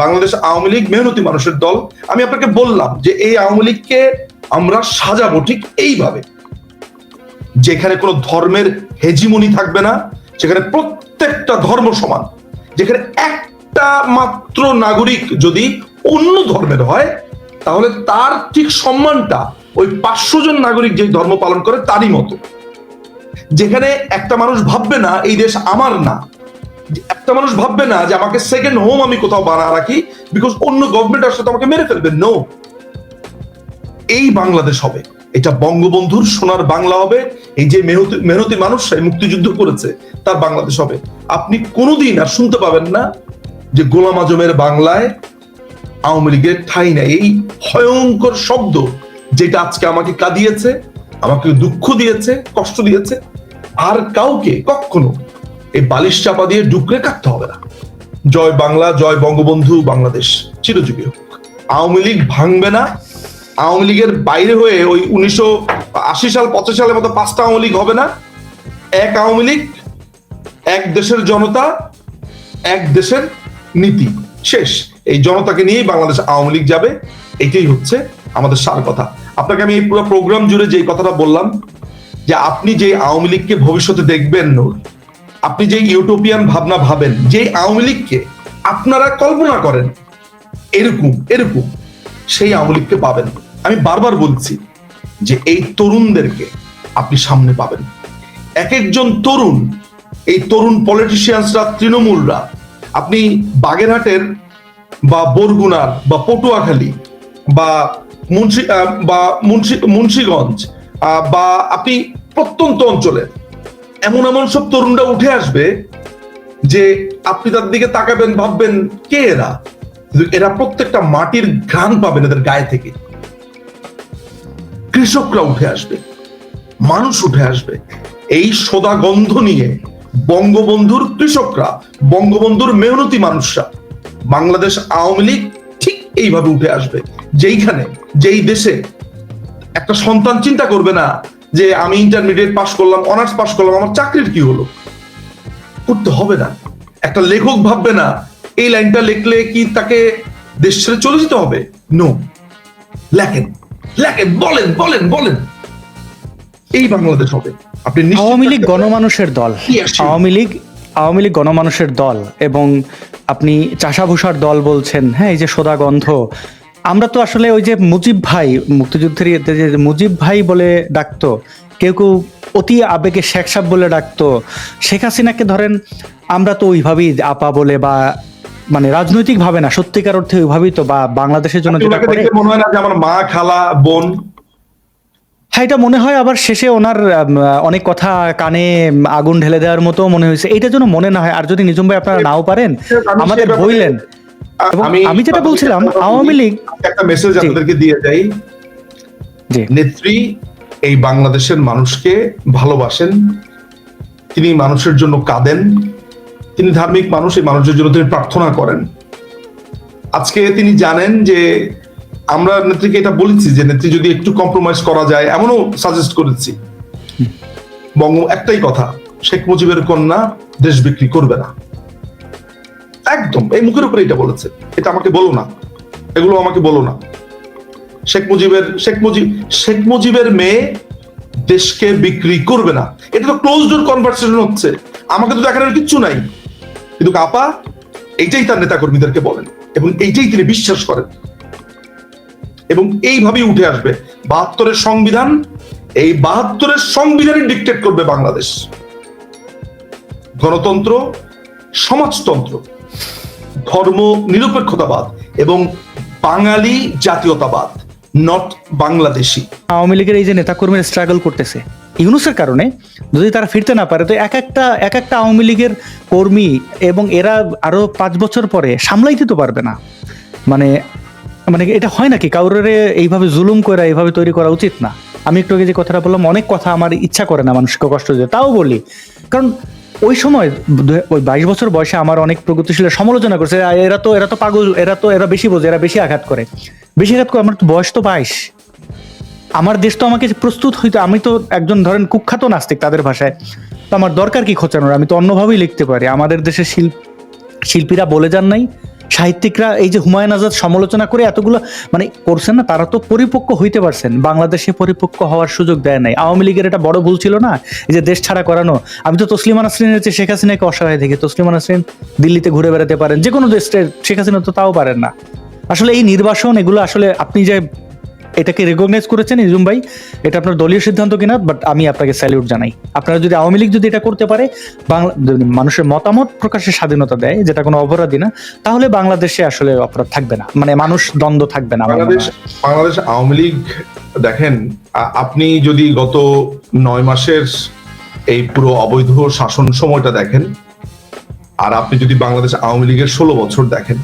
বাংলাদেশ আওয়ামী লীগ মেহনতি মানুষের দল। আমি আপনাকে বললাম যে এই আওয়ামী লীগকে আমরা সাজাবো ঠিক এইভাবে। যেখানে কোনো ধর্মের হেজিমনি থাকবে না সেখানে প্রত্যেকটা ধর্ম সমান, যেখানে একটা মাত্র নাগরিক যদি অন্য ধর্মের হয়, তাহলে তার ঠিক সম্মানটা ওই পাঁচশো জন নাগরিক যে ধর্ম পালন করে তারই মতো। যেখানে একটা মানুষ ভাববে না, এই দেশ আমার না। একটা মানুষ ভাববে না যে আমাকে সেকেন্ড হোম আমি কোথাও বানা রাখি বিকজ অন্য গভর্নমেন্ট আসলে আমাকে মেরে ফেলবে। নো এই বাংলাদেশ হবে। এটা বঙ্গবন্ধুর সোনার বাংলা হবে। এই যে মেহনতি মেহনতি মানুষরাই মুক্তিযুদ্ধ করেছে, তার বাংলাদেশ হবে। আপনি কোনোদিন আর শুনতে পাবেন না যে গোলাম আজমের বাংলায় আওয়ামী লীগের ঠাই নাই। এই ভয়ঙ্কর শব্দ যেটা আজকে আমাকে কাঁদিয়েছে, আমাকে দুঃখ দিয়েছে, কষ্ট দিয়েছে, আর কাউকে, কখনো এই বালিশ চাপা দিয়ে ডুকরে কাটতে হবে না। জয় বাংলা, জয় বঙ্গবন্ধু, বাংলাদেশ। চিরযুগী হোক। আওয়ামী লীগ ভাঙবে না। আওয়ামী লীগের বাইরে হয়ে ওই উনিশশো আশি সাল, পঁচাশি সালের মতো পাঁচটা আওয়ামী লীগ হবে না। এক আওয়ামী লীগ, এক দেশের জনতা, এক দেশের নীতি। শেষ। এই জনতাকে নিয়েই বাংলাদেশ আওয়ামী লীগ যাবে। এটাই হচ্ছে আমাদের সার কথা। আপনাকে আমি এই পুরো প্রোগ্রাম জুড়ে যে কথাটা বললাম, যে আপনি যে আওয়ামী লীগকে ভবিষ্যতে দেখবেন নূর আপনি যে ইউটোপিয়ান ভাবনা ভাবেন, যে আওয়ামী লীগকে আপনারা কল্পনা করেন, এরকম এরকম, সেই আওয়ামী লীগকে পাবেন আমি বারবার বলছি যে এই তরুণদেরকে আপনি সামনে পাবেন। এক একজন তরুণ, এই তরুণ পলিটিশিয়ানসরা তৃণমূলরা, আপনি বাগেরহাটের বা বরগুনার বা পটুয়াখালী বা মুন্সি বা মুন্সি, মুন্সিগঞ্জ বা আপনি প্রত্যন্ত অঞ্চলের এমন এমন সব তরুণরা উঠে আসবে যে আপনি তাদের দিকে তাকাবেন, ভাববেন, কে এরা? এরা প্রত্যেকটা মাটির ঘ্রাণ পাবেন এদের গায়ে থেকে। কৃষকরা উঠে আসবে, মানুষ উঠে আসবে। এই সোদা গন্ধ নিয়ে বঙ্গবন্ধুর কৃষকরা, বঙ্গবন্ধুর মেহনতি মানুষরা বাংলাদেশ আওয়ামী লীগ ঠিক এইভাবে উঠে আসবে। যেইখানে, যেই দেশে একটা সন্তান চিন্তা করবে না যে আমি ইন্টারমিডিয়েট পাশ করলাম অনার্স পাশ করলাম আমার চাকরির কি হলো? করতে হবে না। একটা লেখক ভাববে না এই লাইনটা লিখলে কি তাকে দেশ ছেড়ে চলে যেতে হবে? নো লেখেন লেখেন বলেন বলেন বলেন। এই বাংলাদেশ হবে। আপনি আওয়ামী লীগ গণমানুষের দল। আওয়ামী লীগ আওয়ামী লীগ গণমানুষের দল এবং আপনি চাষাভূষার দল বলছেন হ্যাঁ এই যে সোদা গন্ধ আমরা তো আসলে ওই যে মুজিব ভাই মুক্তিযুদ্ধের যে মুজিব ভাই বলে ডাকতো কেউ কেউ অতি আবেগে শেখ সাহেব বলে ডাকতো শেখ হাসিনাকে ধরেন আমরা তো ওইভাবেই আপা বলে বা মানে রাজনৈতিক ভাবে না সত্যিকার অর্থে ওইভাবেই তো বা বাংলাদেশের জন্য যেটা করে মনে হয় না যে আমার মা খালা বোন? হ্যাঁ এটা মনে হয় আবার শেষে ওনার অনেক কথা কানে আগুন ঢেলে দেওয়ার মতো মনে হয়েছে। এইটা যেন মনে না হয়। আর যদি নিজম ভাই আপনারা নাও পারেন আমাদের বইলেন। আমি যেটা বলছিলাম, আওয়ামী লীগ- একটা মেসেজ আপনাদেরকে দিয়ে যাই। নেত্রী এই বাংলাদেশের মানুষকে ভালোবাসেন তিনি মানুষের জন্য কাঁদেন তিনি ধার্মিক মানুষ এই মানুষের জন্য তিনি প্রার্থনা করেন। আজকে তিনি জানেন যে আমরা নেত্রীকে এটা বলেছি যে নেত্রী যদি একটু কম্প্রোমাইজ করা যায় এমনও সাজেস্ট করেছি। বঙ্গ একটাই কথা শেখ মুজিবের কন্যা দেশ বিক্রি করবে না। একদম। এই মুখের উপরে এটা বলেছে। এটা আমাকে বলো না। এগুলো আমাকে বলো না। শেখ মুজিবের শেখ মুজিব শেখ মুজিবের মেয়ে দেশকে বিক্রি করবে না। এটা তো ক্লোজ ডোর কনভারসেশন হচ্ছে। আমাকে তো দেখানোর কিচ্ছু নাই। কিন্তু আপা, এইটাই তার নেতা কর্মীদেরকে বলেন এবং এইটাই তিনি বিশ্বাস করেন। এবং এইভাবেই উঠে আসবে। বাহাত্তরের সংবিধান, এই বাহাত্তরের সংবিধানই ডিকটেট করবে বাংলাদেশ। গণতন্ত্র, সমাজতন্ত্র। ধর্ম নিরপেক্ষতাবাদ এবং বাঙালি জাতীয়তাবাদ নট বাংলাদেশি। আওয়ামী লীগের এই যে নেতাকর্মীরা স্ট্রাগল করতেছে, ইউনুসের কারণে যদি তারা ফিরতে না পারে, তো এক একটা এক একটা আওয়ামী লীগের কর্মী এবং এরা আরও পাঁচ বছর পরে সামলাইতে তো পারবে না। মানে মানে এটা হয় নাকি? কাউরে এইভাবে জুলুম করে এইভাবে তৈরি করা উচিত না? আমি একটু আগে যে কথাটা বললাম, অনেক কথা আমার ইচ্ছা করে না মানুষকে কষ্ট দিতে তাও বলি। কারণ ওই সময় ওই বাইশ বছর বয়সে আমার অনেক প্রগতিশীল সমালোচনা করছে "আ, এরা তো এরা তো পাগল এরা তো এরা বেশি বোঝে এরা বেশি আঘাত করে। বেশি আঘাত করে আমার তো বয়স তো বাইশ। আমার দেশ তো আমাকে প্রস্তুত হইতো আমি তো একজন ধরেন কুখ্যাত নাস্তিক তাদের ভাষায়। তো আমার দরকার কি খোঁচানোর? আমি তো অন্যভাবেই লিখতে পারি। আমাদের দেশের শিল্প শিল্পীরা বলে যান নাই সাহিত্যিকরা এই যে হুমায়ুন আজাদ সমালোচনা করে এতগুলো মানে করছেন না, তারা তো পরিপক্ক হইতে পারছেন। বাংলাদেশে পরিপক্ক হওয়ার সুযোগ দেয় নাই। আওয়ামী লীগের এটা বড় ভুল ছিল না? এই যে দেশ ছাড়া করানো। আমি তো তসলিমা নাসরিনের যে শেখ হাসিনাকে অসহায় থেকে তসলিমা নাসরিন দিল্লিতে ঘুরে বেড়াতে পারেন। যে কোনো দেশের শেখ হাসিনা তো তাও পারেন না। আসলে এই নির্বাসন, এগুলো আসলে আপনি যে এটাকে রেকগনাইজ করেছেন ইজুম ভাই, এটা আপনার দলীয় সিদ্ধান্ত কিনা বাট আমি আপনাকে স্যালিউট জানাই আপনারা যদি আওয়ামী লীগ যদি এটা করতে পারে, বাংলা মানুষের মতামত প্রকাশের স্বাধীনতা দেয়, যেটা কোনো অপরাধী না, তাহলে বাংলাদেশে আসলে অপরাধ থাকবে না মানে মানুষ দ্বন্দ্ব থাকবে না বাংলাদেশ। বাংলাদেশ আওয়ামী লীগ, দেখেন আপনি যদি গত নয় মাসের এই পুরো অবৈধ শাসন সময়টা দেখেন, আর আপনি যদি বাংলাদেশ আওয়ামী লীগের ষোলো বছর দেখেন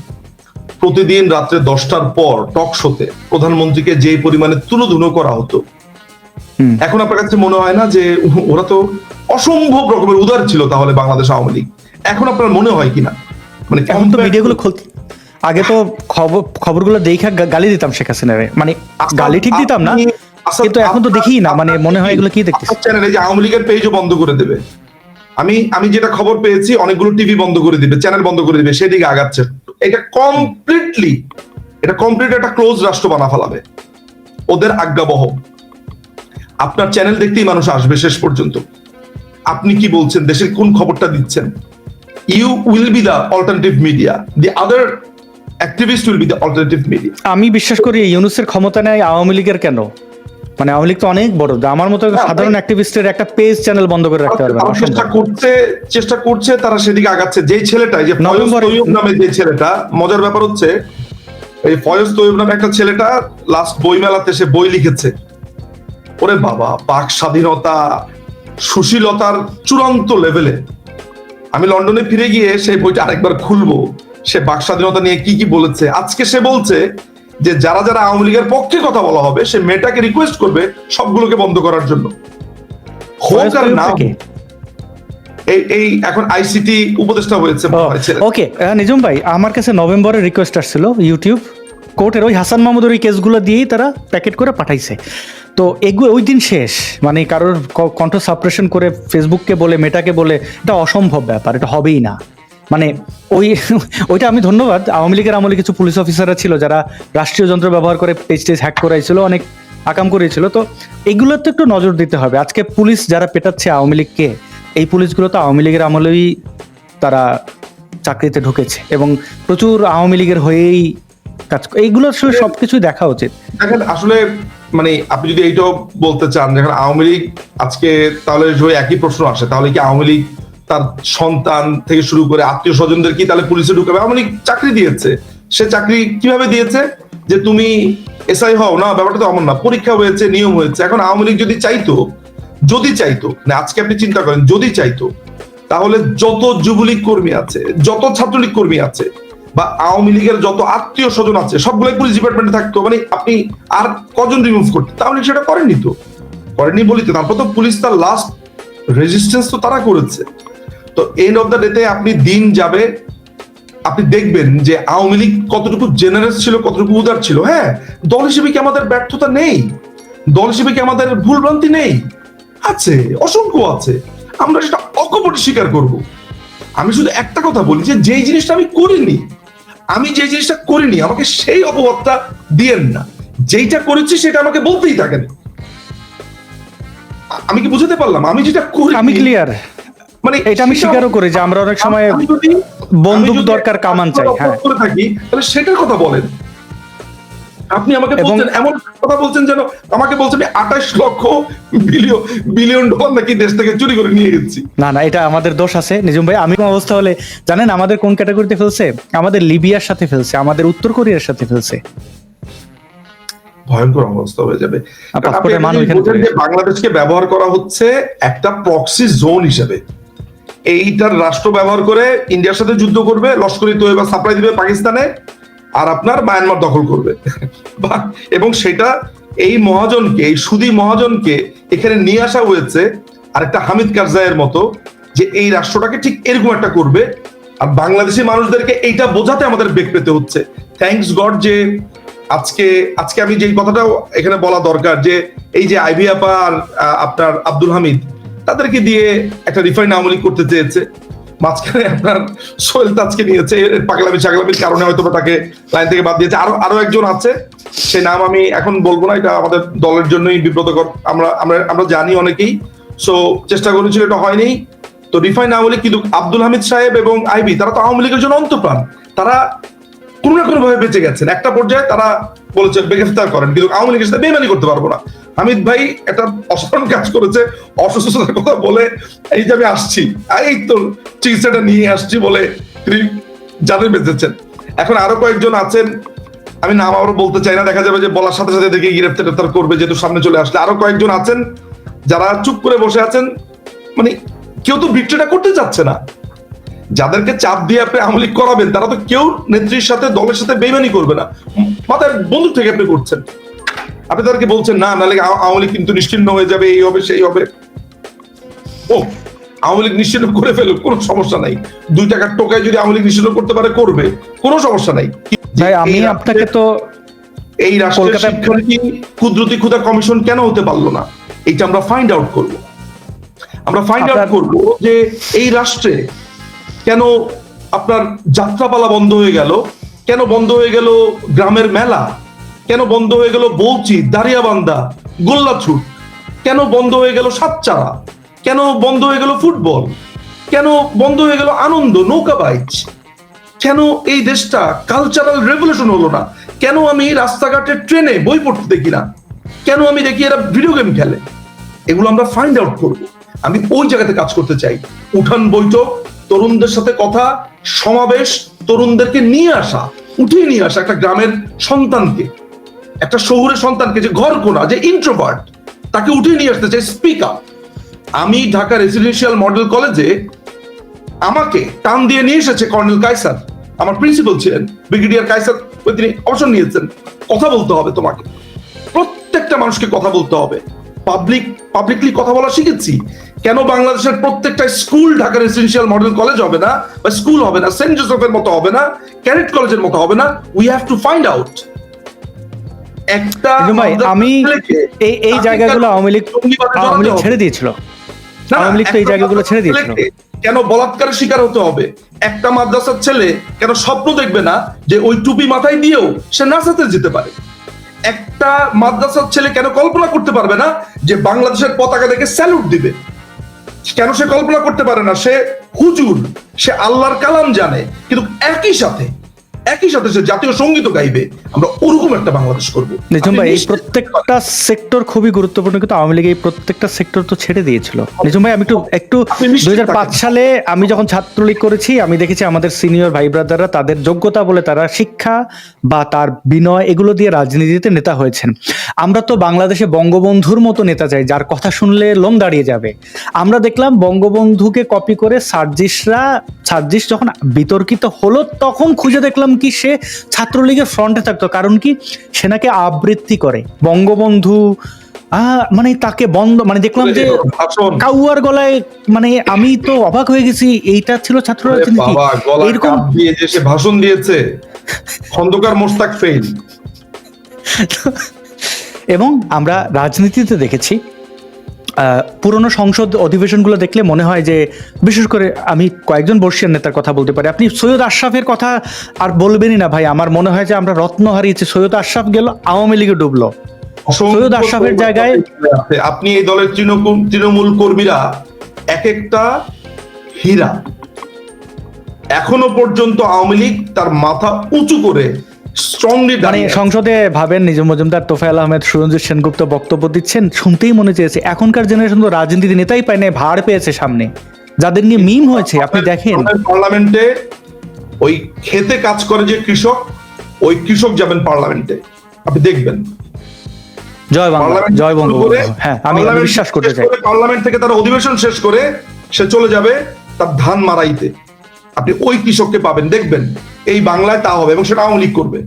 প্রতিদিন রাত্রে দশটার পর টক শোতে প্রধানমন্ত্রীকে যে পরিমাণে তুলোধুনো করা হতো। এখন আপনার কাছে মনে হয় না যে ওরা তো অসম্ভব রকমের উদার ছিল তাহলে বাংলাদেশ আওয়ামী লীগ? এখন আপনার মনে হয় কিনা মানে এখন তো মিডিয়াগুলো আগে তো খবর খবরগুলো দেখা গালি দিতাম শেখ হাসিনারে মানে আচ্ছা, গালি ঠিক দিতাম না আচ্ছা, কিন্তু এখন তো দেখি না। মানে মনে হয় এগুলো কি দেখতেছি চ্যানেলে যে আওয়ামী লীগের পেজও বন্ধ করে দেবে। আমি আমি যেটা খবর পেয়েছি অনেকগুলো টিভি বন্ধ করে দিবে চ্যানেল বন্ধ করে দিবে সেদিকে আগাচ্ছে। এটা কমপ্লিটলি এটা কমপ্লিট একটা ক্লোজ রাষ্ট্র বানা ফেলাবে। ওদের আজ্ঞাবহ। আপনার চ্যানেল দেখতেই মানুষ আসবে শেষ পর্যন্ত। আপনি কি বলছেন? দেশের কোন খবরটা দিচ্ছেন? You will be the alternative media the other activist will be the alternative media আমি বিশ্বাস করি ইউনুসের ক্ষমতা নেই আওয়ামী লীগের কেন? মানে আওয়ামী লীগ তো অনেক বড়। আমার মতো সাধারণ অ্যাক্টিভিস্টের একটা পেজ চ্যানেল বন্ধ করে রাখতে পারবে চেষ্টা। করছে চেষ্টা করছে তারা সেদিকে আগাচ্ছে। যেই ছেলেটা এই যে নামে যে ছেলেটা মজার ব্যাপার হচ্ছে এই ফয়জ তৈয়ব নামে একটা ছেলেটা লাস্ট বই মেলাতে সে বই লিখেছে। ওরে বাবা বাক স্বাধীনতা সুশীলতার চূড়ান্ত লেভেলে আমি লন্ডনে ফিরে গিয়ে সেই বইটা আরেকবার খুলবো। সে বাক স্বাধীনতা নিয়ে কি কি বলেছে? আজকে সে বলছে যে যারা যারা আওয়ামী লীগের পক্ষে কথা বলা হবে সে মেয়েটাকে রিকোয়েস্ট করবে সবগুলোকে বন্ধ করার জন্য হোক আর না? এই এই এখন আইসিটি উপদেষ্টা হয়েছে। ওকে নিজম ভাই আমার কাছে নভেম্বরের রিকোয়েস্ট আসছিল ইউটিউব কোর্টের ওই হাসান মাহমুদের ওই কেসগুলো দিয়েই তারা প্যাকেট করে পাঠাইছে তো এগুলো ওই দিন শেষ মানে কারোর ক- কণ্ঠ সাপ্রেশন করে ফেসবুককে বলে মেটাকে বলে এটা অসম্ভব ব্যাপার এটা হবেই না মানে ওই ওইটা আমি ধন্যবাদ। আওয়ামী লীগের আমলে কিছু পুলিশ অফিসাররা ছিল যারা রাষ্ট্রীয় যন্ত্র ব্যবহার করে পেজ টেজ হ্যাক করাইছিল অনেক আকাম করেছিল। তো এগুলোর তো একটু নজর দিতে হবে। আজকে পুলিশ যারা পেটাচ্ছে আওয়ামী লীগকে এই পুলিশগুলো তো আওয়ামী লীগের আমলেই তারা চাকরিতে ঢুকেছে এবং প্রচুর আওয়ামী লীগের হয়েই কাজ। এইগুলো আসলে সবকিছুই দেখা উচিত। দেখেন আসলে মানে আপনি যদি এইটাও বলতে চান দেখেন আওয়ামী লীগ আজকে তাহলে একই প্রশ্ন আসে তাহলে কি আওয়ামী লীগ তার সন্তান থেকে শুরু করে আত্মীয় স্বজনদের কি তাহলে পুলিশে ঢুকাবে? লীগ চাকরি দিয়েছে। সে চাকরি কীভাবে দিয়েছে? যে তুমি এসআই হও, না, ব্যাপারটা তো এমন না। পরীক্ষা হয়েছে, নিয়ম হয়েছে। এখন আওয়ামী লীগ যদি চাইতো যদি চাইতো না আজকে আপনি চিন্তা করেন, যদি চাইতো, তাহলে যত যুবলীগ কর্মী আছে, যত ছাত্রলীগ কর্মী আছে, বা আওয়ামী লীগের যত আত্মীয় স্বজন আছে, সবগুলোই পুলিশ ডিপার্টমেন্টে থাকতো মানে আপনি আর কজন রিমুভ করতে তাহলে সেটা করেননি তো। করেননি বলি তো, তারপর তো পুলিশ তার লাস্ট রেজিস্ট্যান্স তো তারা করেছে। তো এন্ড অফ দ্য ডেতে আপনি দিন যাবে, আপনি দেখবেন যে আওয়ামী লীগ কতটুকু জেনারেস ছিল, কতটুকু উদার ছিল হ্যাঁ? দল হিসেবে কি আমাদের ব্যর্থতা নেই? দল হিসেবে কি আমাদের ভুলভ্রান্তি নেই? আছে, অসংখ্য আছে। আমরা সেটা অকপটে স্বীকার করব। আমি শুধু একটা কথা বলি যে যেই জিনিসটা আমি করিনি, আমি যে জিনিসটা করিনি, আমাকে সেই অপবাদটা দিয়েন না। যেইটা করেছি সেটা আমাকে বলতেই থাকেন। আমি কি বুঝতে পারলাম? আমি যেটা করি আমি ক্লিয়ার মানে এটা আমি স্বীকারও করি যে আমরা অনেক সময় বন্দুক দরকার কামান চাই হ্যাঁ। থাকি তাহলে সেটার কথা বলেন। আপনি আমাকে বলছেন এমন কথা বলছেন যেন আমাকে বলছেন আমি আঠাশ লক্ষ বিলিয়ন বিলিয়ন ডলার নাকি দেশ থেকে চুরি করে নিয়ে গেছি না না এটা আমাদের দোষ আছে নিজম ভাই। আমি কোন অবস্থা হলে জানেন আমাদের কোন ক্যাটাগরিতে ফেলছে? আমাদের লিবিয়ার সাথে ফেলছে আমাদের উত্তর কোরিয়ার সাথে ফেলছে। ভয়ঙ্কর অবস্থা হয়ে যাবে। মান বাংলাদেশকে ব্যবহার করা হচ্ছে একটা প্রক্সি জোন হিসেবে এইটার রাষ্ট্র ব্যবহার করে ইন্ডিয়ার সাথে যুদ্ধ করবে, লস্করি তৈবা সাপ্লাই দিবে পাকিস্তানে, আর আপনার মায়ানমার দখল করবে। এবং সেটা এই মহাজনকে, এই সুদী মহাজনকে এখানে নিয়ে আসা হয়েছে আর একটা হামিদ কারজাইয়ের মতো, যে এই রাষ্ট্রটাকে ঠিক এরকম একটা করবে। আর বাংলাদেশি মানুষদেরকে এইটা বোঝাতে আমাদের বেগ পেতে হচ্ছে। থ্যাংকস গড যে আজকে আজকে আমি যেই কথাটাও এখানে বলা দরকার, যে এই যে আইভি আপা আর আপনার আব্দুল হামিদ তাদেরকে দিয়ে একটা রিফাইন আমলি করতে চেয়েছে। মাঝখানে আপনার সোহেল তাজকে নিয়েছে পাগলামি ছাগলামির কারণে হয়তো তাকে লাইন থেকে বাদ দিয়েছে। আরও আরও একজন আছে, সে নাম আমি এখন বলব না, এটা আমাদের দলের জন্যই বিব্রতকর। আমরা আমরা আমরা জানি অনেকেই। সো চেষ্টা করেছিল, এটা হয়নি। তো রিফাইন আওয়ামী লীগ কিন্তু আব্দুল হামিদ সাহেব এবং আইবি, তারা তো আওয়ামী লীগের জন্য অন্তপ্রাণ। তারা কোনো না কোনো ভাবে বেঁচে গেছেন। একটা পর্যায়ে তারা বলেছে গ্রেফতার করেন। কিন্তু আওয়ামী লীগের সাথে বেমানি করতে পারব না। হামিদ ভাই একটা অসাধারণ কাজ করেছে, অসুস্থতার কথা বলে, এই যে আমি আসছি আর এই তো চিকিৎসাটা নিয়ে আসছি বলে তিনি যাদের বেঁচেছেন এখন আরও কয়েকজন আছেন, আমি নাম আবারও বলতে চাই না, দেখা যাবে যে বলার সাথে সাথে দেখে গ্রেফতার টেফতার করবে যেহেতু সামনে চলে আসলে। আরও কয়েকজন আছেন, যারা চুপ করে বসে আছেন মানে কেউ তো বিক্রিটা করতে চাচ্ছে না। যাদেরকে চাপ দিয়ে আপনি আওয়ামী লীগ করাবেন তারা তো কেউ নেত্রীর সাথে দলের সাথে বেমানি করবে না। মাথায় বন্ধু থেকে আপনি করছেন। আপনি তাদেরকে বলছেন না নাহলে আওয়ামী লীগ কিন্তু নিশ্চিন্ন হয়ে যাবে এই হবে সেই হবে। ও আওয়ামী লীগ নিশ্চিন্ন করে ফেলুক কোনো সমস্যা নাই। দুই টাকার টোকায় যদি আওয়ামী লীগ নিশ্চিন্ন করতে পারে করবে কোনো সমস্যা নাই। ভাই আমি আপনাকে তো এই রাষ্ট্রের কলকাতায়- শিক্ষানীতি কুদরতি ক্ষুদা কমিশন কেন হতে পারল না? এটা আমরা ফাইন্ড আউট করব। আমরা ফাইন্ড আউট করব যে এই রাষ্ট্রে কেন আপনার যাত্রাপালা বন্ধ হয়ে গেল? কেন বন্ধ হয়ে গেল গ্রামের মেলা? কেন বন্ধ হয়ে গেল বৌচি, দাঁড়িয়াবান্ধা, গোল্লাছুট? কেন বন্ধ হয়ে গেল সাতচারা? কেন বন্ধ হয়ে গেল ফুটবল? কেন বন্ধ হয়ে গেল আনন্দ, নৌকা বাইচ? কেন এই দেশটা কালচারাল রেভলিউশন হলো না? কেন আমি রাস্তাঘাটে ট্রেনে বই পড়তে দেখি না? কেন আমি দেখি এরা ভিডিও গেম খেলে? এগুলো আমরা ফাইন্ড আউট করব। আমি ওই জায়গাতে কাজ করতে চাই। উঠান বৈঠক তরুণদের সাথে কথা, সমাবেশ, তরুণদেরকে নিয়ে আসা, উঠিয়ে নিয়ে আসা একটা গ্রামের সন্তানকে। একটা শহুরের সন্তানকে যে ঘর কোনা যে ইন্ট্রোভার্ট তাকে উঠিয়ে নিয়ে আসতে চাই স্পিক আপ আমি ঢাকা রেসিডেন্সিয়াল মডেল কলেজে আমাকে টান দিয়ে নিয়ে এসেছে কর্নেল কাইসার আমার প্রিন্সিপাল ছিলেন ব্রিগেডিয়ার কাইসার ওই তিনি অবসর নিয়েছেন। কথা বলতে হবে তোমাকে। প্রত্যেকটা মানুষকে কথা বলতে হবে। পাবলিক পাবলিকলি কথা বলা শিখেছি। কেন বাংলাদেশের প্রত্যেকটা school Dhaka residential model college হবে না বা স্কুল হবে না সেন্ট জোসেফের মতো হবে না ক্যারেট কলেজের মতো হবে না we have to find out একটা আমি এই এই জায়গাগুলো আওয়ামী লীগ আওয়ামী লীগ ছেড়ে দিয়েছিল। আওয়ামী লীগ তো এই জায়গাগুলো ছেড়ে দিয়েছিল। কেন বলাৎকারের শিকার হতে হবে? একটা মাদ্রাসার ছেলে কেন স্বপ্ন দেখবে না যে ওই টুপি মাথায় দিয়েও সে নাসাতে যেতে পারে? একটা মাদ্রাসার ছেলে কেন কল্পনা করতে পারবে না যে বাংলাদেশের পতাকা দেখে স্যালুট দিবে? কেন সে কল্পনা করতে পারে না? সে হুজুর, সে আল্লাহর কালাম জানে। কিন্তু একই সাথে একই সাথে সে জাতীয় সংগীত গাইবে আমরা ওরকম একটা বাংলাদেশ করব। নিঝুম ভাই এই প্রত্যেকটা সেক্টর খুবই গুরুত্বপূর্ণ কিন্তু আওয়ামী লীগ এই প্রত্যেকটা সেক্টর তো ছেড়ে দিয়েছিল। নিঝুম ভাই আমি একটু একটু দুই সালে আমি যখন ছাত্রলীগ করেছি আমি দেখেছি আমাদের সিনিয়র ভাই ব্রাদাররা তাদের যোগ্যতা বলে তারা শিক্ষা বা তার বিনয় এগুলো দিয়ে রাজনীতিতে নেতা হয়েছেন। আমরা তো বাংলাদেশে বঙ্গবন্ধুর মতো নেতা চাই যার কথা শুনলে লোম দাঁড়িয়ে যাবে। আমরা দেখলাম বঙ্গবন্ধুকে কপি করে সার্জিসরা সার্জিস যখন বিতর্কিত হলো তখন খুঁজে দেখলাম কি সে ছাত্রলীগের ফ্রন্টে থাকতো? কারণ কি? সে নাকি আবৃত্তি করে। বঙ্গবন্ধু মানে তাকে বন্ধ মানে দেখলাম যে কাউয়ার গলায় মানে আমি তো অবাক হয়ে গেছি এইটা ছিল ছাত্র রাজনীতি এরকম দিয়ে যে সে ভাষণ দিয়েছে খন্দকার মোস্তাক ফেইল এবং আমরা রাজনীতিতে দেখেছি পুরনো সংসদ অধিবেশনগুলো দেখলে মনে হয় যে বিশেষ করে আমি কয়েকজন বর্ষীয় নেতার কথা বলতে পারি। আপনি সৈয়দ আশরাফের কথা আর বলবেনই না ভাই। আমার মনে হয় যে আমরা রত্ন হারিয়েছি সৈয়দ আশরাফ গেল আওয়ামী লীগে ডুবলো। সৈয়দ আশরাফের জায়গায়- আপনি এই দলের তৃণমূল তৃণমূল কর্মীরা এক একটা হীরা। এখনও পর্যন্ত আওয়ামী লীগ তার মাথা উঁচু করে স্ট্রংলি মানে সংসদে ভাবেন নিজম মজুমদার তোফায়েল আহমেদ সুরঞ্জিত সেনগুপ্ত বক্তব্য দিচ্ছেন শুনতেই মনে চেয়েছে এখনকার জেনারেশন তো রাজনীতি নেতাই পায় না ভাড় পেয়েছে সামনে। যাদের নিয়ে মিম হয়েছে আপনি দেখেন। পার্লামেন্টে ওই খেতে কাজ করে যে কৃষক ওই কৃষক যাবেন পার্লামেন্টে আপনি দেখবেন। জয় বাংলা জয় বঙ্গবন্ধু। হ্যাঁ আমি বিশ্বাস করতে চাই। পার্লামেন্ট থেকে তার অধিবেশন শেষ করে সে চলে যাবে তার ধান মারাইতে। আপনি ওই কৃষককে পাবেন দেখবেন। এই বাংলায় তা হবে এবং সেটা আওয়ামী লীগ করবে।